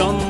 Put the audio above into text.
can